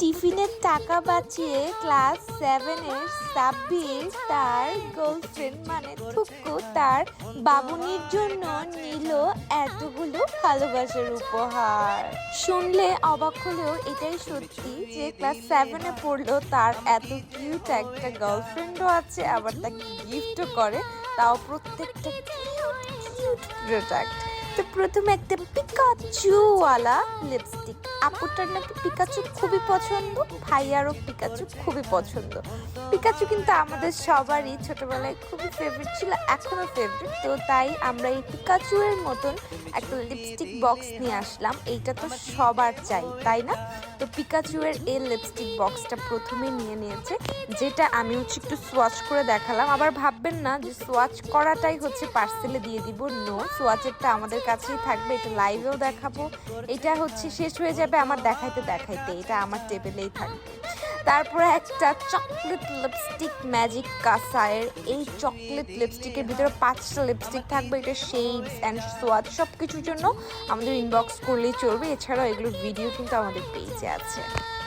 টিফিনের টাকা বাঁচিয়ে ক্লাস সেভেনের সাব্বির তার গার্লফ্রেন্ড মানে থুকু তার বাবুনির জন্য নিল এতগুলো ভালোবাসার উপহার। শুনলে অবাক হলেও এটাই সত্যি যে ক্লাস সেভেনে পড়লেও তার এত কিউট একটা গার্লফ্রেন্ডও আছে, আবার তাকে গিফটও করে, তাও প্রত্যেকটা কিউট কিউট প্রোডাক্ট তো প্রথমে একটা পিকাচুওয়ালা লিপস্টিক আপুটার নাকি পিকাচু খুবই পছন্দ, ভাইয়ারও পিকাচু খুবই পছন্দ। পিকাচু কিন্তু আমাদের সবারই ছোটবেলায় খুবই ফেভারিট ছিল এখনও ফেভারিট তো তাই আমরা এই পিকাচু এর মতন একটা লিপস্টিক বক্স নিয়ে আসলাম। এইটা তো সবার চাই, তাই না? তো পিকাচু এর এই লিপস্টিক বক্সটা প্রথমে নিয়ে নিয়েছে, যেটা আমি হচ্ছে একটু সোয়াচ করে দেখালাম। আবার ভাববেন না যে সোয়াচ করাটাই হচ্ছে পার্সেলে দিয়ে দিব নো সোয়াচেরটা আমাদের কাছেই থাকবে, এটা লাইভেও দেখাবো। এটা হচ্ছে শেষ হয়ে যাবে আমার দেখাইতে দেখাইতে, এটা আমার টেবিলেই থাকবে। তারপরে একটা চকলেট লিপস্টিক ম্যাজিক কাসায়ের এই চকলেট লিপস্টিকের ভিতরে পাঁচটা লিপস্টিক থাকবে, এটা শেডস অ্যান্ড সোয়াদ সব কিছুর জন্য আমাদের ইনবক্স করলেই চলবে। এছাড়াও এগুলোর ভিডিও কিন্তু আমাদের পেজে আছে।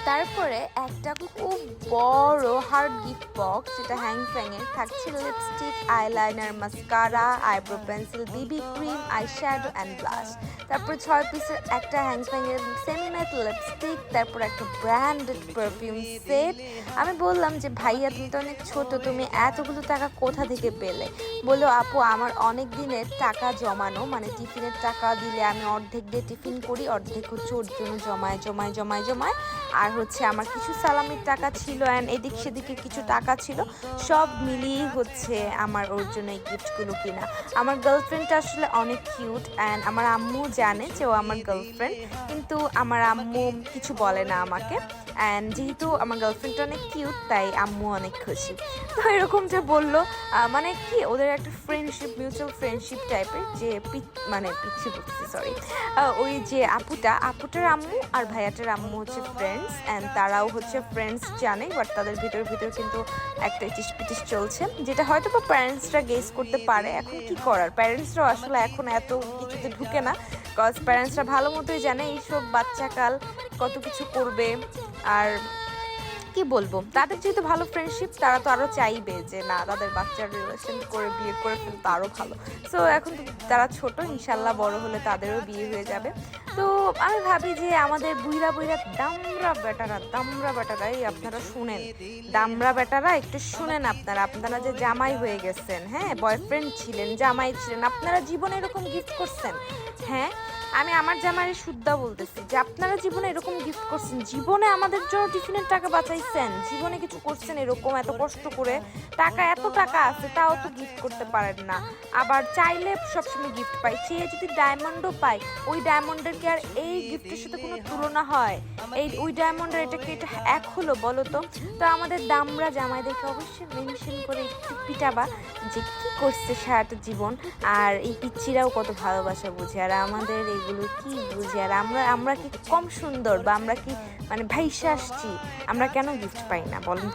তারপরে একটা খুব বড় হার্ড গিফট বক্স যেটা হ্যাং ফ্যাংয়ের থাকছে lipstick eyeliner mascara eyebrow pencil BB cream eye shadow and blush তারপর ছয় পিসের একটা হ্যাং ফ্যাংয়ের সেমি ম্যাট লিপস্টিক তারপর একটা ব্র্যান্ডেড পারফিউম সেট আমি বললাম যে, ভাইয়া, তুমি তো অনেক ছোট, তুমি এতগুলো টাকা কোথা থেকে পেলে? বলল, আপু, আমার অনেক দিনের টাকা জমানো মানে টিফিনের টাকা দিলে আমি অর্ধেক দিয়ে টিফিন করি, অর্ধেক হচ্ছে ওর জন্য জমায় জমায় জমায় জমায়। আর হচ্ছে আমার কিছু সালামির টাকা ছিল অ্যান্ড এদিক সেদিকে কিছু টাকা ছিল সব মিলিয়ে হচ্ছে আমার ওর জন্য এই গিফটগুলো কিনা। আমার গার্লফ্রেন্ডটা আসলে অনেক কিউট অ্যান্ড আমার আম্মু জানে যে ও আমার গার্লফ্রেন্ড কিন্তু আমার আম্মু কিছু বলে না আমাকে। অ্যান্ড যেহেতু আমার গার্লফ্রেন্ডটা অনেক কিউট তাই আম্মু অনেক খুশি। তো এরকমটা বলল মানে কি, ওদের একটা ফ্রেন্ডশিপ মিউচুয়াল ফ্রেন্ডশিপ টাইপের যে মানে পিচ্ছি বলছি সরি ওই যে আপুটা, আপুটার আম্মু আর ভাইয়াটার আম্মু হচ্ছে ফ্রেন্ডস অ্যান্ড তারাও হচ্ছে ফ্রেন্ডস জানে বাট তাদের ভিতর ভিতর কিন্তু একটা ইটিস পিটিস চলছে, যেটা হয়তো বা প্যারেন্টসরা গেস করতে পারে, এখন কি করার? প্যারেন্টসরাও আসলে এখন এত কিছুতে ঢুকে না কজ প্যারেন্টসরা ভালো মতোই জানে, এইসব বাচ্চাকাল কত কিছু করবে আর কি বলব? তাদের যেহেতু ভালো ফ্রেন্ডশিপ তারা তো আরও চাইবে যে, না, তাদের বাচ্চার রিলেশন করে বিয়ে করে ফেলতে আরও ভালো। সো এখন তারা ছোট ইনশাল্লাহ বড় হলে তাদেরও বিয়ে হয়ে যাবে। তো আমি ভাবি যে, আমাদের বুইরা বুইরা দামরা বেটারা দামরা বেটারাই আপনারা শুনেন। দামরা বেটারা, একটু শুনেন আপনারা। আপনারা যে জামাই হয়ে গেছেন হ্যাঁ? বয়ফ্রেন্ড ছিলেন, জামাই ছিলেন, আপনারা জীবনে এরকম গিফট করছেন? হ্যাঁ? আমি আমার জামাইয়ের শুদ্ধা বলতেছি যে, আপনারা জীবনে এরকম গিফট করছেন। জীবনে আমাদের জন্য টিফিনের টাকা বাঁচাইছেন। জীবনে কিছু করছেন এরকম, এত কষ্ট করে। টাকা, এত টাকা আছে, তাও তো গিফট করতে পারেন না। আবার চাইলে সবসময় গিফট পাই। চেয়ে যদি ডায়মন্ডও পাই, ওই ডায়মন্ডের কি আর এই গিফটের সাথে কোনো তুলনা হয়? এই, ওই ডায়মন্ডের এটাকে এটা এক হলো বলো তো? তো আমাদের দামরা জামাইদেরকে অবশ্যই মেনশন করে একটু পিটাবা যে কি করছে সারাটা জীবন, আর এই পিচ্ছিরাও কত ভালোবাসা বুঝে, আর আমাদের এগুলো কি বুঝে, আর আমরা আমরা কি কম সুন্দর বা আমরা কি মানে ভাইসা আসছি, আমরা কেন গিফট পাই না, বলেন।